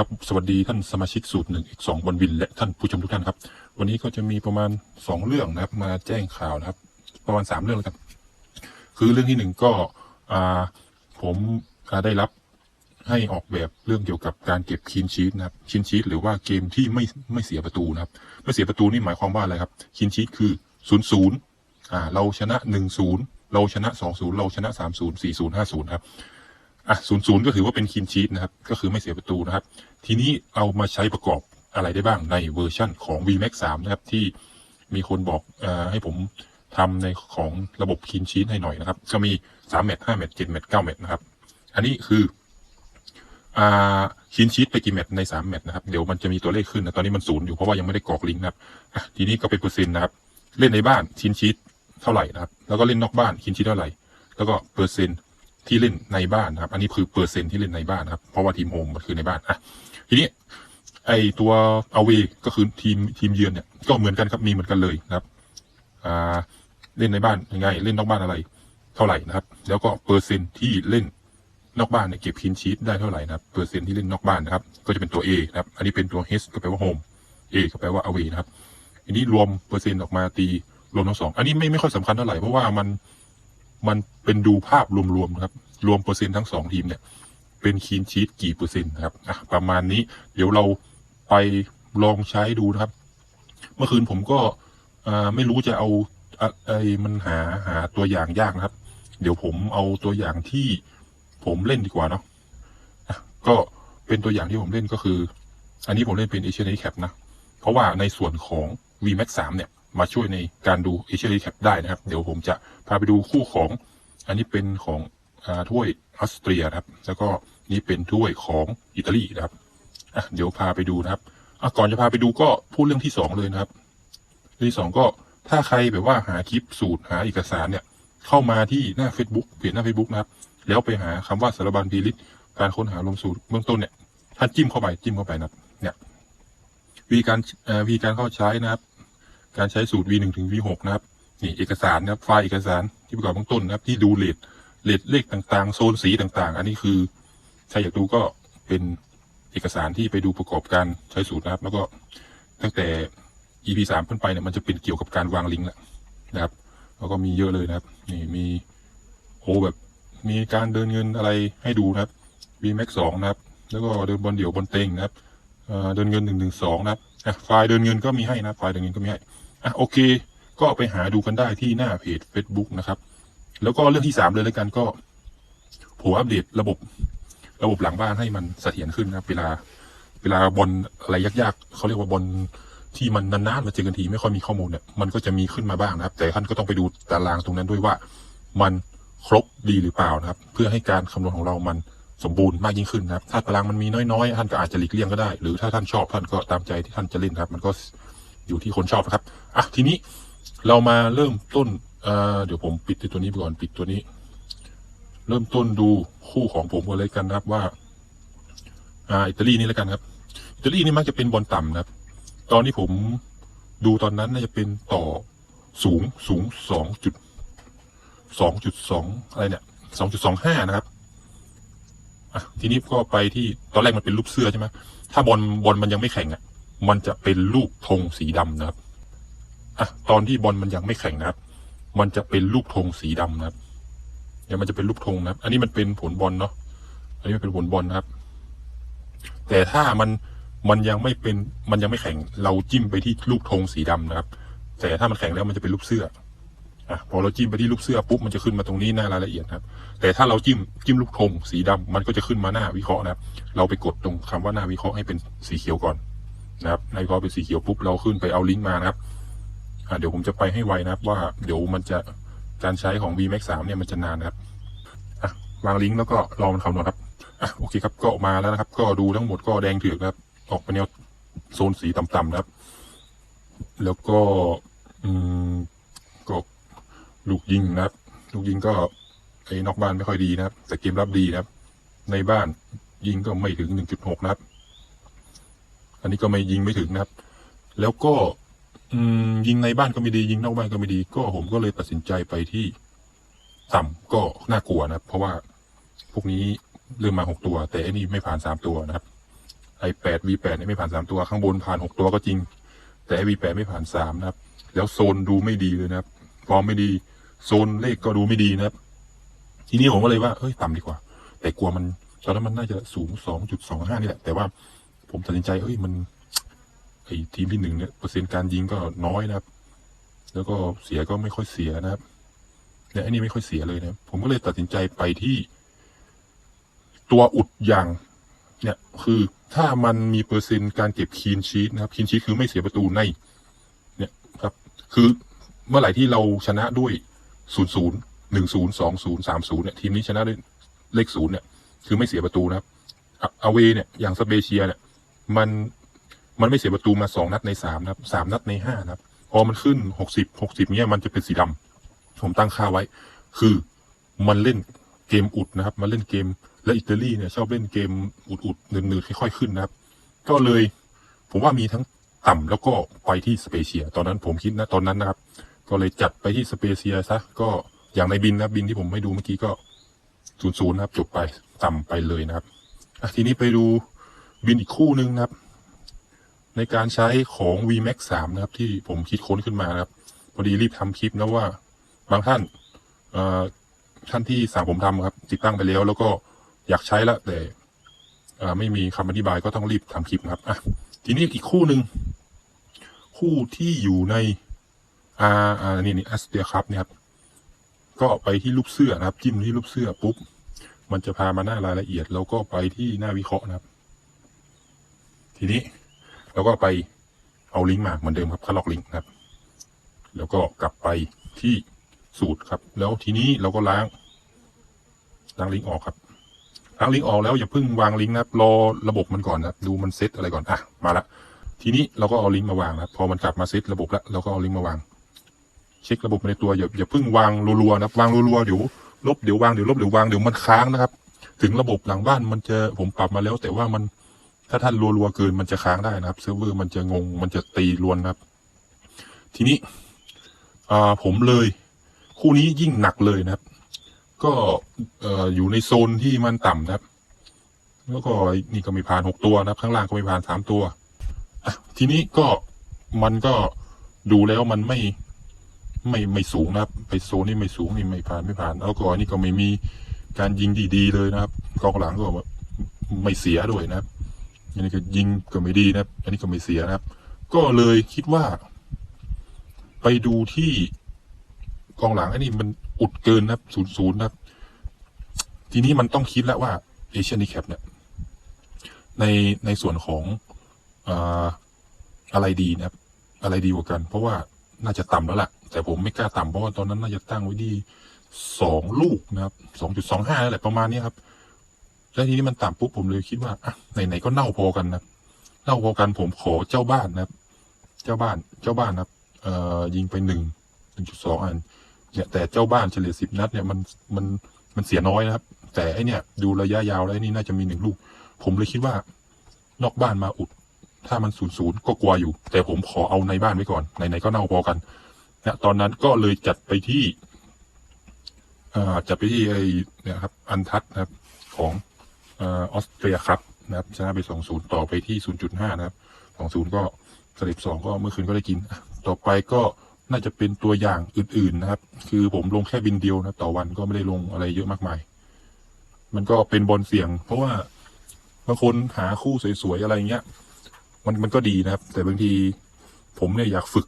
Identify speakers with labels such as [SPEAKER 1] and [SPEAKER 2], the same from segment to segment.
[SPEAKER 1] ครับสวัสดีท่านสมาชิกสูตรหนึ่งอีกสองบนวิน และท่านผู้ชมทุกท่านครับ วันนี้ก็จะมีประมาณสองเรื่องนะครับ มาแจ้งข่าวนะครับ ประมาณสามเรื่องแล้วกันคือเรื่องที่หนึ่งก็ผมได้รับให้ออกแบบเรื่องเกี่ยวกับการเก็บคีนชีตนะครับคีนชีตหรือว่าเกมที่ไม่ไม่เสียประตูนะครับไม่เสียประตูนี่หมายความว่าอะไรครับคีนชีตคือศูนย์ศูนย์เราชนะหนึ่งศูนย์เราชนะสองศูนย์เราชนะสามศูนย์สี่ศูนย์ห้าศูนย์ครับ อะศูนย์ศูนย์ก็ถือว่าเป็นคีนชีตนะครับ ก็คือไม่เสียประตูนะครับ ทีนี้เอามาใช้ประกอบอะไรได้บ้างในเวอร์ชั่นของ VMAX 3 นะครับ ที่มีคนบอกอให้ผมทำในของระบบคีนชีตให้หน่อยนะครับ ก็มี 3 แมตช์5แมตช์7แมตช์9แมตช์นะครับ อันนี้คืออ่าคีนชีตไปกี่แมตช์ใน 3 แมตช์นะครับ เดี๋ยวมันจะมีตัวเลขขึ้นนะตอนนี้มันศูนย์อยู่เพราะว่ายังไม่ได้กรอกลิงก์นะครับทีนี้ก็เป็นเปอร์เซ็นต์นะครับ เล่นในบ้านคีนชีตเท่าไหร่นะครับ แล้วก็เล่นนอกบ้านคีนชีตเท่าไหร่ แล้วก็เปอร์เซ็นต์ ที่เล่นในบ้านนะครับอันนี้คือเปอร์เซ็นที่เล่นในบ้านนะครับเพราะว่าทีมโฮมมันคือในบ้านอะทีนี้ไอตัวเอาเวก็คือทีมทีมเยือนเนี่ยก็เหมือนกันครับมีเหมือนกันเลยนะครับอ่าเล่นในบ้านยังไง เล่นนอกบ้านอะไร เท่าไหร่นะครับ แล้วก็เปอร์เซ็นที่เล่นนอกบ้านเนี่ยเก็บคินชีตได้เท่าไหร่นะครับเปอร์เซ็นที่เล่นนอกบ้านนะครับ ก็จะเป็นตัว A นะครับ อันนี้เป็นตัว H ก็แปลว่า home A ก็แปลว่า away นะครับอันนี้รวมเปอร์เซ็นต์ออกมาตีรวมทั้งสองอันนี้ไม่ไม่ค่อยสำคัญเท่าไหร่เพราะว่ามัน มันเป็นดูภาพรวมๆครับ รวมเปอร์เซ็นต์ทั้งสองทีมเนี่ย เป็นคีนชีตกี่เปอร์เซ็นต์นะครับอะประมาณนี้ เดี๋ยวเราไปลองใช้ดูนะครับ เมื่อคืนผมก็อ่าไม่รู้จะเอาอะไอ้มันหาหาตัวอย่างยากนะครับ เดี๋ยวผมเอาตัวอย่างที่ผมเล่นดีกว่าเนาะอะก็เป็นตัวอย่างที่ผมเล่นก็คือ อันนี้ผมเล่นเป็น Asian Recap นะ เพราะว่าในส่วนของ VMAX 3เนี่ย มาช่วยในการดู Asian Recap ได้นะครับ เดี๋ยวผมจะพาไปดูคู่ของ อันนี้เป็นของอถ้วยออสเตรียนะครับ แล้วก็นี่เป็นถ้วยของอิตาลีนะครับเดี๋ยวพาไปดูนะครับก่อนจะพาไปดูก็พูดเรื่องที่สองเลยนะครับเรื่องที่สองก็ถ้าใครแบบว่าหาคลิปสูตรหาเอกสารเนี่ย เข้ามาที่หน้า Facebook เพจหน้า Facebook นะครับ แล้วไปหาคำว่าสารบัญพีริตการค้นหาลมสูตรเบื้องต้นเนี่ยท่านจิ้มเข้าไปจิ้มเข้าไปนะครับเนี่ยวีการวีการเข้าใช้นะครับ การใช้สูตร V1 ถึง V6 นะครับนี่เอกสารนะครับไฟล์เอกสารที่ประกอบเบื้องต้นนะครับที่ดูเลทเลทเลขต่างๆ โซนสีต่างๆ อันนี้คือใครอยากดูก็เป็นเอกสารที่ไปดูประกอบการใช้สูตรนะครับ แล้วก็ตั้งแต่ EP สามขึ้นไปเนี่ยมันจะเป็นเกี่ยวกับการวางลิงก์แล้วนะครับ แล้วก็มีเยอะเลยนะครับ นี่มีโหแบบมีการเดินเงินอะไรให้ดูนะครับ VMAX สองนะครับ แล้วก็เดินบอลเดี่ยวบอลเต็งนะครับเดินเงินหนึ่งหนึ่งสองนะครับไฟล์เดินเงินก็มีให้นะไฟล์เดินเงินก็มีให้ อะโอเค ก็ไปหาดูกันได้ที่หน้าเพจ Facebook นะครับ แล้วก็เรื่องที่สามเลยแล้วกันก็ผมอัปเดตระบบระบบหลังบ้านให้มันเสถียรขึ้นนะครับ เวลา เวลาบอลอะไรยากๆเขาเรียกว่าบอลที่มันนานๆมาเจอกันทีไม่ค่อยมีข้อมูลเนี่ยมันก็จะมีขึ้นมาบ้างนะครับ แต่ท่านก็ต้องไปดูตารางตรงนั้นด้วยว่า มันครบดีหรือเปล่านะครับ เพื่อให้การคำนวณของเรามันสมบูรณ์มากยิ่งขึ้นนะครับ ถ้าตารางมันมีน้อยๆ ท่านก็อาจจะหลีกเลี่ยงก็ได้ หรือถ้าท่านชอบท่านก็ตามใจที่ท่านจะเล่นครับ มันก็ อยู่ที่คนชอบนะครับอะทีนี้เรามาเริ่มต้นเเดี๋ยวผมปิดตัวนี้ไปก่อนปิดตัวนี้ เริ่มต้นดูคู่ของผมกันเลยกันนะครับว่าอ่าอิตาลีนี่แล้วกันครับ อิตาลีนี่มักจะเป็นบอลต่ำนะครับ ตอนที่ผมดูตอนนั้นน่าจะเป็นต่อสูงสูงสองจุดสองจุดสองอะไรเนี่ยสองจุดสองห้านะครับอะทีนี้ก็ไปที่ตอนแรกมันเป็นรูปเสื้อใช่ไหมถ้าบอลบอลมันยังไม่แข็งอะ มันจะเป็นรูปธงสีดำนะครับอะตอนที่บอลมันยังไม่แข็งนะครับ มันจะเป็นรูปธงสีดำนะครับเดี๋ยวมันจะเป็นรูปธงนะครับ อันนี้มันเป็นผลบอลเนาะอันนี้เป็นผลบอลนะครับ แต่ถ้ามันมันยังไม่เป็นมันยังไม่แข็ง เราจิ้มไปที่รูปธงสีดำนะครับ แต่ถ้ามันแข็งแล้วมันจะเป็นรูปเสื้ออะพอเราจิ้มไปที่รูปเสื้อปุ๊บมันจะขึ้นมาตรงนี้หน้ารายละเอียดนะครับ แต่ถ้าเราจิ้มจิ้มลูกธงสีดำมันก็จะขึ้นมาหน้าวิเคราะห์นะครับ เราไปกดตรงคำว่าหน้าวิเคราะห์ให้เป็นสีเขียวก่อน นะครับหน้าวิเคราะห์เป็นสีเขียวปุ๊บเราขึ้นไปเอาลิงก์มานะครับเดี๋ยวผมจะไปให้ไวนะครับว่าเดี๋ยวมันจะการใช้ของ VMAX 3เนี่ยมันจะนานนะครับวางลิงก์แล้วก็รอมันคำนวณครับอะโอเคครับก็ออกมาแล้วนะครับ ก็ดูทั้งหมดก็แดงเถือกนะครับ ออกไปแนวโซนสีต่ำๆนะครับ แล้วก็อืมก็ลูกยิงนะครับ ลูกยิงก็ไอ้นอกบ้านไม่ค่อยดีนะครับ แต่เกมรับดีนะครับ ในบ้านยิงก็ไม่ถึง 1.6 นะครับ อันนี้ก็ไม่ยิงไม่ถึงนะครับ แล้วก็อืมยิงในบ้านก็ไม่ดียิงนอกบ้านก็ไม่ดี ก็ผมก็เลยตัดสินใจไปที่ ต่ำก็น่ากลัวนะครับ เพราะว่าพวกนี้เริ่มมาหกตัว แต่อันนี้ไม่ผ่านสามตัวนะครับไอแปด V8 เนี่ยไม่ผ่านสามตัวข้างบนผ่านหกตัวก็จริง แต่ V8 ไม่ผ่านสามนะครับ แล้วโซนดูไม่ดีเลยนะครับฟอร์มไม่ดี โซนเลขก็ดูไม่ดีนะครับ ทีนี้ผมก็เลยว่าเอ้ยต่ำดีกว่า แต่กลัวมันตอนนั้นมันน่าจะสูงสองจุดสองห้านี่แหละแต่ว่า ผมตัดสินใจเอ้ยมันไอทีมที่หนึ่งเนี่ยเปอร์เซ็นต์การยิงก็น้อยนะครับ แล้วก็เสียก็ไม่ค่อยเสียนะครับเนี่ยไอ้นี่ไม่ค่อยเสียเลยนะผมก็เลยตัดสินใจไปที่ ตัวอุดอย่าง เนี่ย คือถ้ามันมีเปอร์เซ็นต์การเก็บคีนชีตนะครับคีนชีตคือไม่เสียประตูใน เนี่ยครับ คือเมื่อไหร่ที่เราชนะด้วยศูนย์ศูนย์หนึ่งศูนย์สองศูนย์สามศูนย์เนี่ยทีมนี้ชนะด้วยเลขศูนย์เนี่ย คือไม่เสียประตูนะครับอาเวเนี่ยอย่างสเปเชียเนี่ย มันมันไม่เสียประตูมาสองนัดในสามนะครับสามนัดในห้านะครับพอมันขึ้นหกสิบหกสิบเนี่ยมันจะเป็นสีดำผมตั้งค่าไว้ คือมันเล่นเกมอุดนะครับ มันเล่นเกมและอิตาลีเนี่ยชอบเล่นเกมอุดๆเนืดๆค่อยๆขึ้นนะครับ ก็เลย ผมว่ามีทั้งต่ำแล้วก็ไปที่สเปเชีย ตอนนั้นผมคิดนะตอนนั้นนะครับ ก็เลยจัดไปที่สเปเชียซะก็อย่างในบินนะบินที่ผมให้ดูเมื่อกี้ก็ศูนย์ศูนย์นะครับจบไปต่ำไปเลยนะครับทีนี้ไปดู บินอีกคู่หนึ่งนะครับ ในการใช้ของ VMAX 3 นะครับ ที่ผมคิดค้นขึ้นมานะครับ พอดีรีบทำคลิปนะว่า บางท่านท่านที่สั่งผมทำครับ ติดตั้งไปแล้ว แล้วก็อยากใช้แล้วแต่ไม่มีคำอธิบายก็ต้องรีบทำคลิปนะครับอะทีนี้อีกคู่หนึ่งคู่ที่อยู่ในอาอ่านี่นี่อัสเตียครับเนี่ยครับก็ไปที่รูปเสื้อนะครับ จิ้มที่รูปเสื้อปุ๊บ มันจะพามาหน้ารายละเอียด แล้วก็ไปที่หน้าวิเคราะห์นะครับ ทีนี้เราก็ไปเอาลิงก์มาเหมือนเดิมครับคาล็อกลิงก์ครับ แล้วก็กลับไปที่สูตรครับ แล้วทีนี้เราก็ล้างล้างลิงก์ออกครับล้างลิงก์ออกแล้วอย่าเพิ่งวางลิงก์นะครับรอระบบมันก่อนนะดูมันเซตอะไรก่อนอะมาละทีนี้เราก็เอาลิงก์มาวางนะครับพอมันกลับมาเซตระบบแล้วเราก็เอาลิงก์มาวาง เช็คระบบในตัวอย่าอย่าเพิ่งวางรัวๆนะครัวางรัวๆเดี๋ยวลบเดี๋ยววางเดี๋ยวลบเดี๋ยววางเดี๋ยวมันค้างนะครับ ถึงระบบหลังบ้านมันจะผมปรับมาแล้ว แต่ว่ามัน ถ้าท่านรัวๆเกินมันจะค้างได้นะครับเซิร์ฟเวอร์มันจะงง มันจะตีรวนนะครับ ทีนี้ผมเลย คู่นี้ยิ่งหนักเลยนะครับ ก็เอ่อยู่ในโซนที่มันต่ำนะครับ แล้วก็นี่ก็ไม่ผ่านหกตัวนะครับ ข้างล่างก็ไม่ผ่านสามตัวทีนี้ก็มันก็ดูแล้วมันไม่ไม่ไม่สูงนะครับ ไปโซนนี่ไม่สูงนี่ไม่ผ่านไม่ผ่าน แล้วก็อันนี่ก็ไม่มีการยิงดีๆเลยนะครับกองหลังก็ไม่เสียด้วยนะครับ อันนี้ก็ยิงก็ไม่ดีนะครับ อันนี้ก็ไม่เสียนะครับ ก็เลยคิดว่า ไปดูที่กองหลังอันนี้มันอุดเกินนะครับศูนย์ศูนย์นะครับ ทีนี้มันต้องคิดแล้วว่าเอเชียน c แคปเนี่ยในในส่วนของออะไรดีนะครับ อะไรดีกว่ากัน เพราะว่าน่าจะต่ำแล้วล่ะ แต่ผมไม่กล้าต่ำเพราะว่าตอนนั้นน่าจะตั้งไว้ที่สองลูกนะครับสองจุดสองห้าแหละประมาณนี้ครับ แล้วทีนี้มันต่ำปุ๊บผมเลยคิดว่าอะไหนๆก็เน่าพอกันนะเน่าพอกันผมขอเจ้าบ้านนะเจ้าบ้านเจ้าบ้านนะเอ่อยิงไปหนึ่งหนึ่งจุดสองอันเนี่ยแต่เจ้าบ้านเฉลี่ยสิบนัดเนี่ยมันมันมันเสียน้อยนะครับ แต่ไอเนี่ย ดูระยะยาวแล้วไอนี่น่าจะมีหนึ่งลูก ผมเลยคิดว่านอกบ้านมาอุด ถ้ามันศูนย์ศูนย์ก็กลัวอยู่ แต่ผมขอเอาในบ้านไว้ก่อนไหนๆก็เน่าพอกันนะตอนนั้นก็เลยจัดไปที่อ่าจัดไปที่ไอเนี่ยครับ อันทัศนะครับของ ออสเตรียครับนะครับชนะไปสองศูนย์ต่อไปที่ศูนย์จุดห้านะครับสองศูนย์ก็สลิปสองก็เมื่อคืนก็ได้กิน ต่อไปก็น่าจะเป็นตัวอย่างอื่นๆนะครับ คือผมลงแค่บินเดียวนะครับต่อวันก็ไม่ได้ลงอะไรเยอะมากมาย มันก็เป็นบอลเสี่ยง เพราะว่าบางคนหาคู่สวยๆอะไรเงี้ย มันมันก็ดีนะครับ แต่บางทีผมเนี่ยอยากฝึก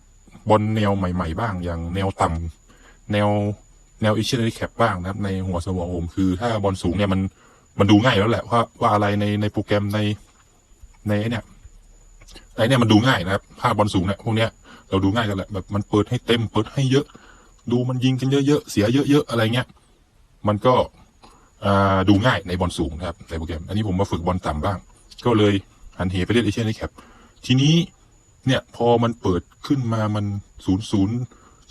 [SPEAKER 1] บอลแนวใหม่ ๆ บ้าง อย่างแนวต่ำแนวแนวอิชเชอร์แคปบ้างนะครับ ในหัวสมองผมคือถ้าบอลสูงเนี่ยมัน มันดูง่ายแล้วแหละว่าว่าอะไรในในโปรแกรมในในไอเนี่ยไอเนี่ยมันดูง่ายนะครับภาพบอลสูงเนี่ยพวกเนี้ยเราดูง่ายกันแหละแบบมันเปิดให้เต็มเปิดให้เยอะ ดูมันยิงกันเยอะๆเสียเยอะๆอะไรเงี้ยมันก็ดูง่ายในบอลสูงนะครับในโปรแกรม อันนี้ผมมาฝึกบอลต่ำบ้าง ก็เลยหันเหไปเล่นเอเชียนแคปทีนี้เนี่ยพอมันเปิดขึ้นมามันศูนย์ศูนย์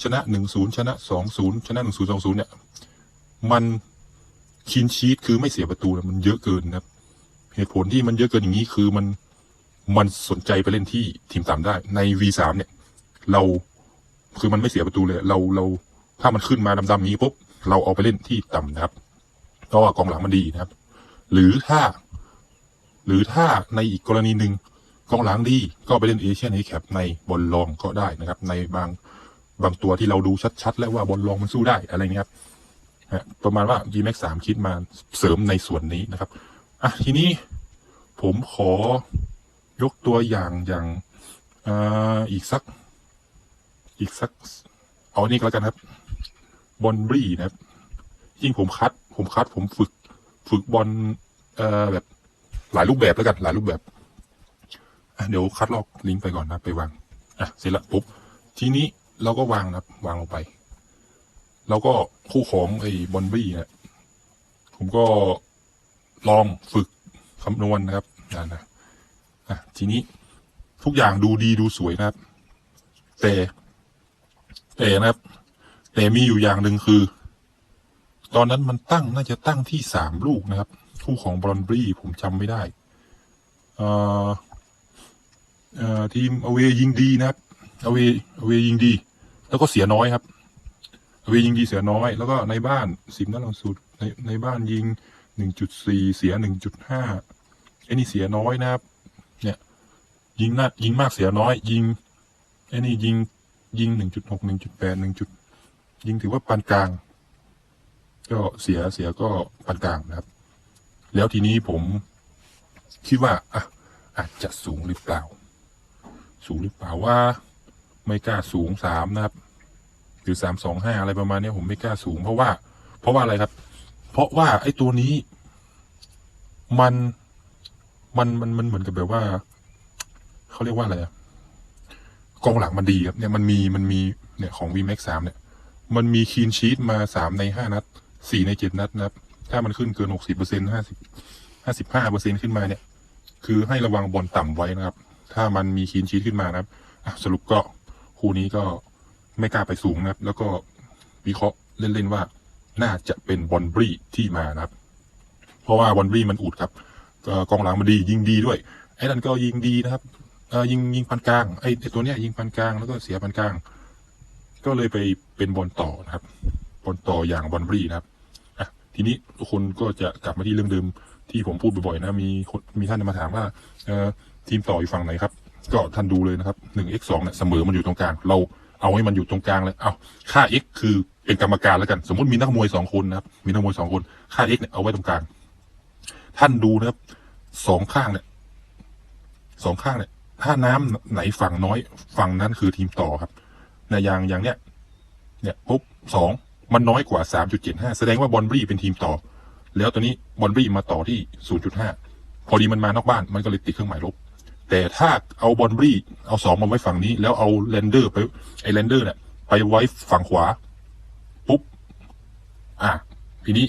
[SPEAKER 1] ชนะหนึ่งศูนย์ชนะสองศูนย์ชนะหนึ่งศูนย์สองศูนย์เนี่ยมัน คีนชีตคือไม่เสียประตูนี่ยมันเยอะเกินนะครับ เหตุผลที่มันเยอะเกินอย่างนี้คือมันมันสนใจไปเล่นที่ทีมต่ำได้ ใน V3 เนี่ย เราคือมันไม่เสียประตูเลย เราเราถ้ามันขึ้นมาดำๆนี้ปุ๊บเราเอาไปเล่นที่ต่ำนะครับเพราะว่ากองหลังมันดีนะครับ หรือถ้า หรือถ้าในอีกกรณีหนึ่งกองหลังดีก็ไปเล่นเอเชียนเอแคปในบอลลองก็ได้นะครับ ในบางบางตัวที่เราดูชัดๆ แล้วว่าบอลลองมันสู้ได้อะไรเงี้ยครับ ฮะประมาณว่า G Max 3คิดมาเสริมในส่วนนี้นะครับอะทีนี้ผมขอยกตัวอย่างอย่างออีกสัก อีกสัก เอาอันนี้ก็แล้วกันครับ บอลบรีนะครับยิ่งผมคัด ผมคัด ผมฝึก ฝึกบอลเอ่อแบบหลายรูปแบบแล้วกัน หลายรูปแบบอะเดี๋ยวคัดลอกลิงก์ไปก่อนนะไปวางอะเสร็จละปุ๊บทีนี้เราก็วางนะวางลงไป แล้วก็คู่ของไอ้บอลบรีเนี่ยผมก็ลองฝึกคำนวณนะครับนะนะอะทีนี้ทุกอย่างดูดีดูสวยนะครับ แต่แต่นะครับ แต่มีอยู่อย่างหนึ่งคือ ตอนนั้นมันตั้งน่าจะตั้งที่สามลูกนะครับ คู่ของบรอนบรีผมจำไม่ได้อ่อเอ่อทีมอเวยิงดีนะครับอเวอเวยิงดี แล้วก็เสียน้อยครับ อเวยิงดีเสียน้อย แล้วก็ในบ้านสิบนัดหลังสุดในในบ้านยิงหนึ่งจุดสี่เสียหนึ่งจุดห้าไอ้นี่เสียน้อยนะครับ เนี่ย ยิงน่ายิงมากเสียน้อย ยิงไอ้นี่ยิงยิงหนึ่งจุดหกหนึ่งจุดแปดหนึ่งจุด ยิงถือว่าปานกลาง ก็เสียเสียก็ปานกลางนะครับ แล้วทีนี้ผมคิดว่าอะอาจจะสูงหรือเปล่า สูงหรือเปล่าว่า ไม่กล้าสูงสามนะครับ หรือสามสองห้าอะไรประมาณนี้ผมไม่กล้าสูง เพราะว่า เพราะว่าอะไรครับ เพราะว่าไอ้ตัวนี้ มันมันมันมันเหมือนกับแบบว่าเขาเรียกว่าอะไรอะกองหลังมันดีครับเนี่ยมันมีมันมีเนี่ยของ VMAX 3เนี่ย มันมีคีนชีตมาสามในห้านัดสี่ในเจ็ดนัดนะครับ ถ้ามันขึ้นเกินหกสิบเปอร์เซ็นห้าสิบห้าสิบห้าเปอร์เซ็นขึ้นมาเนี่ย คือให้ระวังบอลต่ำไว้นะครับ ถ้ามันมีคีนชีตขึ้นมานะครับอะสรุปก็คู่นี้ก็ ไม่กล้าไปสูงนะครับ แล้วก็วิเคราะห์เล่นๆว่าน่าจะเป็นบอลบรีที่มานะครับ เพราะว่าบอลบรีมันอุดครับก็กองหลังมันดียิงดีด้วย ไอ้นั่นก็ยิงดีนะครับยิงยิงปานกลางไอ้ตัวเนี้ยยิงปานกลางแล้วก็เสียปานกลาง ก็เลยไปเป็นบอลต่อนะครับบอลต่ออย่างบอลบรีนะครับอะทีนี้ทุกคนก็จะกลับมาที่เรื่องเดิมที่ผมพูดบ่อยๆนะมีมีท่านมาถามว่าทีมต่ออยู่ฝั่งไหนครับ ก็ท่านดูเลยนะครับหนึ่ง x สองเนี่ยเสมอมันอยู่ตรงกลางเรา เอาให้มันอยู่ตรงกลางเลยเอาค่า x คือเป็นกรรมการแล้วกัน สมมติมีนักมวยสองคนนะครับ มีนักมวยสองคน ค่า x เนี่ยเอาไว้ตรงกลาง ท่านดูนะครับสองข้างเนี่ยสองข้างเนี่ยถ้าน้ำไหนฝั่งน้อยฝั่งนั้นคือทีมต่อครับในอย่างอย่างเนี้ยเนี่ยปุ๊บสองมันน้อยกว่าสามจุดเจ็ดห้าแสดงว่าบอลบรีเป็นทีมต่อ แล้วตอนนี้บอลบรีมาต่อที่ศูนย์จุดห้าพอดีมันมานอกบ้านมันก็เลยติดเครื่องหมายลบ แต่ถ้าเอาบอลบรีเอาสองมาไว้ฝั่งนี้ แล้วเอาแลนเดอร์ไปไอแลนเดอร์เนี่ยไปไว้ฝั่งขวา ปุ๊บ อะทีนี้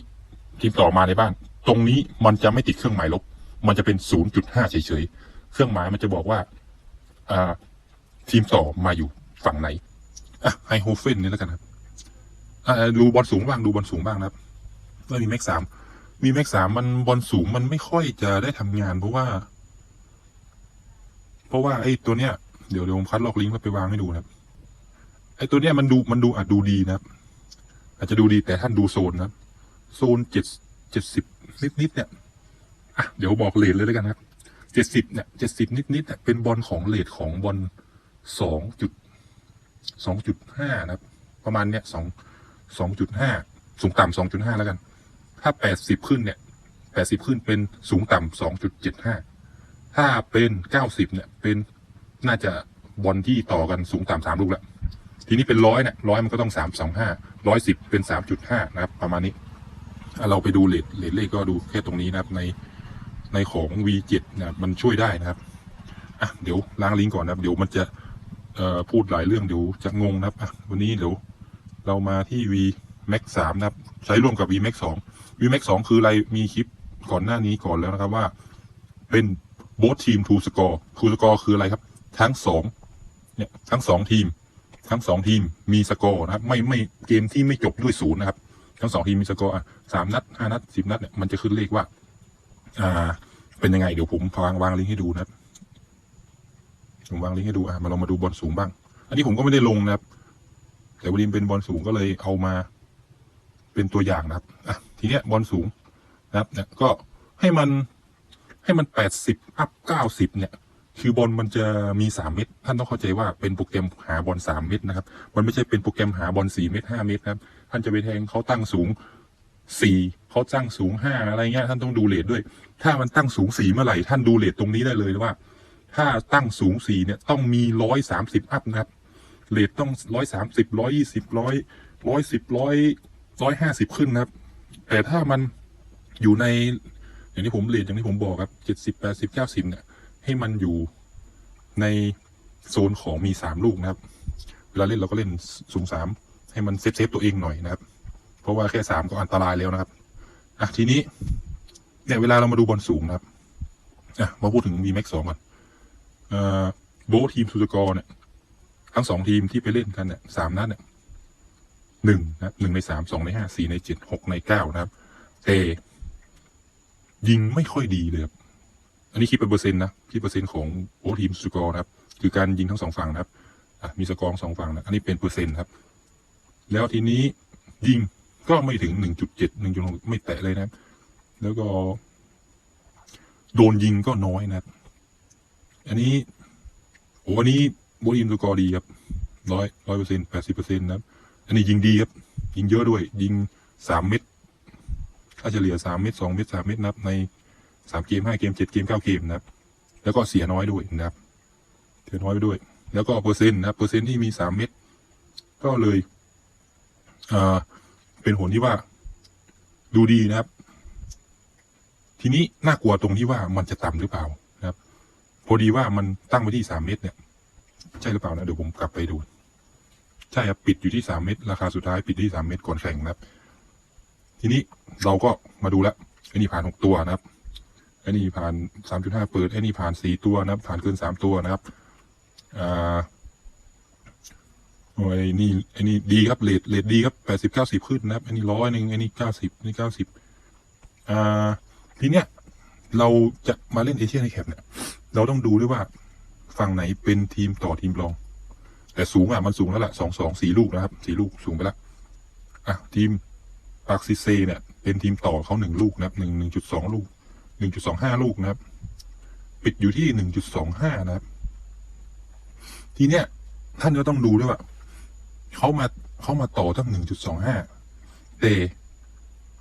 [SPEAKER 1] ทีมต่อมาในบ้าน ตรงนี้มันจะไม่ติดเครื่องหมายลบ มันจะเป็นศูนย์จุดห้าเฉยๆ เครื่องหมายมันจะบอกว่าอ่าทีมต่อมาอยู่ฝั่งไหนอะไฮโฮเฟนนี่แล้วกันครับอ่าดูบอลสูงบ้างดูบอลสูงบ้างนะครับแล้วมีแม็กสามมีแม็กสามมันบอลสูงมันไม่ค่อยจะได้ทำงานเพราะว่า เพราะว่าไอ้ตัวเนี้ยเดี๋ยวเดี๋ยวผมคัดลอกลิงก์แล้วไปวางให้ดูนะครับไอ้ตัวเนี้ยมันดูมันดูอาจดูดีนะครับ อาจจะดูดีแต่ท่านดูโซนนะครับโซนเจ็ดเจ็ดสิบนิดนิดเนี่ยอะเดี๋ยวบอกเลทเลยแล้วกันครับเจ็ดสิบเนี่ยเจ็ดสิบนิดนิดเนี่ยเป็นบอลของเลทของบอลสองจุดสองจุดห้านะครับ ประมาณเนี้ยสองสองจุดห้าสูงต่ำสองจุดห้าแล้วกัน ถ้าแปดสิบขึ้นเนี่ยแปดสิบขึ้นเป็นสูงต่ำสองจุดเจ็ดห้า ถ้าเป็นเก้าสิบเนี่ย เป็นน่าจะบอลที่ต่อกันสูงต่ำสามลูกแล้วทีนี้เป็นร้อยเนี่ยร้อยมันก็ต้องสามสองห้าร้อยสิบเป็นสามจุดห้านะครับ ประมาณนี้เราไปดูเลทเลทเลขก็ดูแค่ตรงนี้นะครับในในของ V7 นะครับมันช่วยได้นะครับอะเดี๋ยวล้างลิงก์ก่อนนะครับ เดี๋ยวมันจะเอ่อพูดหลายเรื่องเดี๋ยวจะงงนะครับอะวันนี้เดี๋ยวเรามาที่ V Max 3นะครับ ใช้ร่วมกับ V Max 2 V Max 2 คืออะไรมีคลิปก่อนหน้านี้ก่อนแล้วนะครับว่าเป็น โบสทีม to score to score คืออะไรครับ ทั้งสองเนี่ยทั้งสองทีม ทั้งสองทีมมีสกอร์นะครับไม่ไม่เกมที่ไม่จบด้วยศูนย์นะครับ ทั้งสองทีมมีสกอร์อะสามนัดห้านัดสิบนัดเนี่ยมันจะขึ้นเลขว่าอ่าเป็นยังไง เดี๋ยวผมวางวางลิงก์ให้ดูนะผมวางลิงก์ให้ดูอะมาเรามาดูบอลสูงบ้าง อันนี้ผมก็ไม่ได้ลงนะครับ แต่วันนี้เป็นบอลสูงก็เลยเอามา เป็นตัวอย่างนะครับอะทีเนี้ยบอลสูงนะครับเนี่ยก็ให้มัน ให้มันแปดสิบอัพเก้าสิบเนี่ย คือบอลมันจะมีสามเม็ดท่านต้องเข้าใจว่าเป็นโปรแกรมหาบอลสามเม็ดนะครับ มันไม่ใช่เป็นโปรแกรมหาบอลสี่เม็ดห้าเม็ดครับ ท่านจะไปแทงเขาตั้งสูงสี่เขาตั้งสูงห้าอะไรเงี้ย ท่านต้องดูเลทด้วย ถ้ามันตั้งสูงสี่เมื่อไหร่ ท่านดูเลทตรงนี้ได้เลยว่า ถ้าตั้งสูงสี่เนี่ย ต้องมีร้อยสามสิบอัพนะครับ เลทต้องร้อยสามสิบร้อยยี่สิบร้อยร้อยสิบร้อยร้อยห้าสิบขึ้นนะครับ แต่ถ้ามันอยู่ใน อย่างที่ผมเรียนอย่างที่ผมบอกครับเจ็ดสิบแปดสิบเก้าสิบเนี่ย ให้มันอยู่ในโซนของมีสามลูกนะครับ เวลาเล่นเราก็เล่นสูงสามให้มันเซฟเซฟตัวเองหน่อยนะครับ เพราะว่าแค่สามก็อันตรายแล้วนะครับอะทีนี้เนี่ยเวลาเรามาดูบอลสูงนะครับอะมาพูดถึง v m a x สองก่อนเอ่อโบททีมซูซกอร์เนี่ย ทั้งสองทีมที่ไปเล่นกันเนี่ยสามนัดเนี่ยหนึ่งนะหนึ่งในสามสองในห้าสี่ในเจ็ดหกในเก้านะครับแต่ ยิงไม่ค่อยดีเลยครับอันนี้คิดเป็นเปอร์เซ็นต์นะคิดเปอร์เซ็นต์ของโอทีมสกอร์นะครับ คือการยิงทั้งสองฝั่งนะครับอะมีสกอร์สองฝั่งนะอันนี้เป็นเปอร์เซ็นต์ครับ แล้วทีนี้ยิงก็ไม่ถึงหนึ่งจุดเจ็ดหนึ่งจุดไม่แตะเลยนะครับ แล้วก็ โดนยิงก็น้อยนะครับ อันนี้โอ้อันนี้โบทีมสกอร์ดีครับร้อยร้อยเปอร์เซ็นต์แปดสิบเปอร์เซ็นต์นะครับ อันนี้ยิงดีครับ ยิงเยอะด้วย ยิงสามเม็ด ถ้าเฉลี่ยสามเม็ดสองเม็ดสามเม็ดนับในสามเกมห้าเกมเจ็ดเกมเก้าเกมนะครับ แล้วก็เสียน้อยด้วยนะครับ เสียน้อยไปด้วย แล้วก็เปอร์เซ็นต์นะเปอร์เซ็นต์ที่มีสามเม็ดก็เลยเอ่อเป็นผลที่ว่า ดูดีนะครับ ทีนี้น่ากลัวตรงที่ว่ามันจะต่ำหรือเปล่านะครับ พอดีว่ามันตั้งไว้ที่สามเม็ดเนี่ย ใช่หรือเปล่านะเดี๋ยวผมกลับไปดู ใช่ครับปิดอยู่ที่สามเม็ดราคาสุดท้ายปิดที่สามเม็ดก่อนแข่งนะครับ ทีนี้เราก็มาดูแล้วไอ้นี่ผ่านหกตัวนะครับไอ้นี่ผ่านสามจุดห้าเปิดไอ้นี่ผ่านสี่ตัวนะครับ ผ่านเกินสามตัวนะครับอ่าโอ้ยไอ้นี่ไอ้นี่ดีครับเลทเลทดีครับแปดสิบเก้าสิบขึ้นนะครับไอ้นี่ร้อยหนึ่งไอ้นี่เก้าสิบนี่เก้าสิบอ่าทีเนี้ยเราจะมาเล่นเอเชียในแคปเนี่ยเราต้องดูด้วยว่าฝั่งไหนเป็นทีมต่อทีมรอง แต่สูงอะมันสูงแล้วล่ะสองสองสี่ลูกนะครับสี่ลูกสูงไปแล้วอะทีม ปากซิเซเนี่ย เป็นทีมต่อเขาหนึ่งลูกนะครับหนึ่งหนึ่งจุดสองลูกหนึ่งจุดสองห้าลูกนะครับ ปิดอยู่ที่หนึ่งจุดสองห้านะครับ ทีเนี้ยท่านก็ต้องดูด้วยว่าเขามาเขามาต่อตั้งหนึ่งจุดสองห้าแต่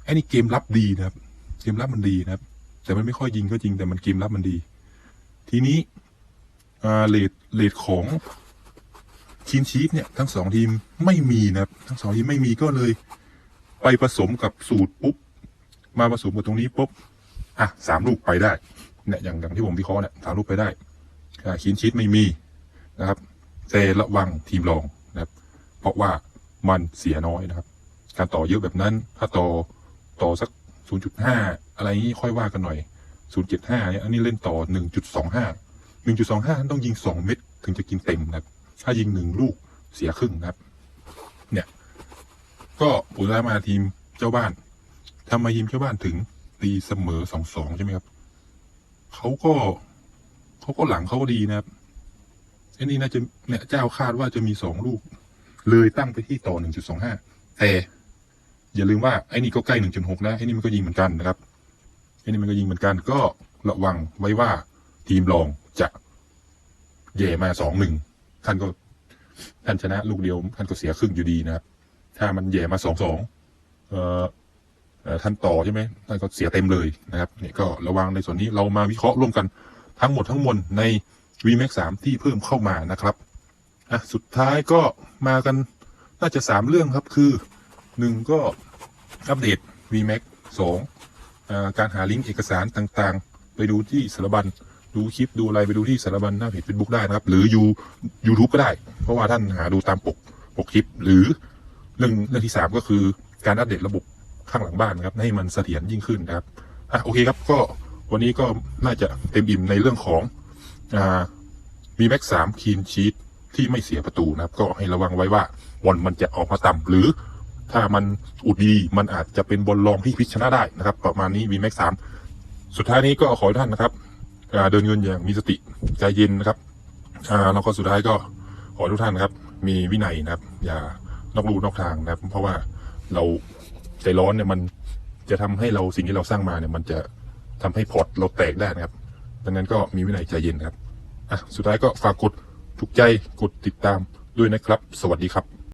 [SPEAKER 1] ไอ้นี่เกมรับดีนะครับ เกมรับมันดีนะครับ แต่มันไม่ค่อยยิงก็จริงแต่มันเกมรับมันดี ทีนี้อ่าเลดเลดของทีมชีฟเนี่ย ทั้งสองทีมไม่มีนะครับ ทั้งสองทีมไม่มีก็เลย ไปผสมกับสูตรปุ๊บ มาผสมกับตรงนี้ปุ๊บ อะสามลูกไปได้ เนี่ยอย่างอย่างที่ผมวิเคราะห์เนี่ยสามลูกไปได้อ่าคินชิดไม่มีนะครับแต่ระวังทีมรองนะครับ เพราะว่ามันเสียน้อยนะครับ การต่อเยอะแบบนั้น ถ้าต่อต่อสัก 0.5 อะไรนี้ค่อยว่ากันหน่อย 0.75เนี่ยอันนี้เล่นต่อ 1.25 1.25ท่านต้องยิง 2 เม็ดถึงจะกินเต็มนะครับ ถ้ายิงหนึ่งลูกเสียครึ่งนะครับ เนี่ย ก็ผลได้มาทีมเจ้าบ้านทำไมทีมเจ้าบ้านถึงตีเสมอสองสองใช่ไหมครับเขาก็เขาก็หลังเขาก็ดีนะครับไอ้นี่น่าจะเนี่ยเจ้าคาดว่าจะมีสองลูก เลยตั้งไปที่ต่อหนึ่งจุดสองห้าแต่อย่าลืมว่าไอ้นี่ก็ใกล้หนึ่งจุดหกแล้วไอ้นี่มันก็ยิงเหมือนกันนะครับไอ้นี่มันก็ยิงเหมือนกันก็ระวังไว้ว่าทีมรองจะแย่มาสองหนึ่งท่านก็ท่านชนะลูกเดียวท่านก็เสียครึ่งอยู่ดีนะครับ ถ้ามันแย่มาสองสองท่านต่อใช่ไหมท่านก็เสียเต็มเลยนะครับเนี่ยก็ระวังในส่วนนี้เรามาวิเคราะห์ร่วมกันทั้งหมดทั้งมวลใน VMAX 3 ที่เพิ่มเข้ามานะครับอะสุดท้ายก็มากันน่าจะสามเรื่องครับคือหนึ่งก็อัปเดต VMAX สองการหาลิงก์เอกสารต่างๆ ไปดูที่สารบัญดูคลิปดูอะไรไปดูที่สารบัญหน้าเพจ Facebook ได้นะครับ หรือยู YouTube ก็ได้ เพราะว่าท่านหาดูตามปกปกคลิปหรือ รื่องเรื่องที่สามก็คือการอัปเดตระบบข้างหลังบ้านครับ ให้มันเสถียรยิ่งขึ้นครับอะโอเคครับ ก็วันนี้ก็น่าจะเต็มอิ่มในเรื่องของอ่ามีแม็กสามคีนชีตที่ไม่เสียประตูนะครับ ก็ให้ระวังไว้ว่าบอลมันจะออกมาต่ำหรือถ้ามันอุดดีมันอาจจะเป็นบอลรองที่พิชนะได้นะครับ ประมาณนี้วีแม็กสามสุดท้ายนี้ก็ขอท่านนะครับเดินเงินอย่างมีสติใจเย็นนะครับแล้วก็สุดท้ายก็ขอทุกท่านนะครับ มีวินัยนะครับ อย่า นอกรูนอกทางนะครับ เพราะว่าเราใจร้อนเนี่ยมันจะทำให้เราสิ่งที่เราสร้างมาเนี่ย มันจะทำให้พอร์ตเราแตกได้นะครับ ดังนั้นก็มีวินัยใจเย็นครับอะสุดท้ายก็ฝากกดถูกใจกดติดตามด้วยนะครับ สวัสดีครับ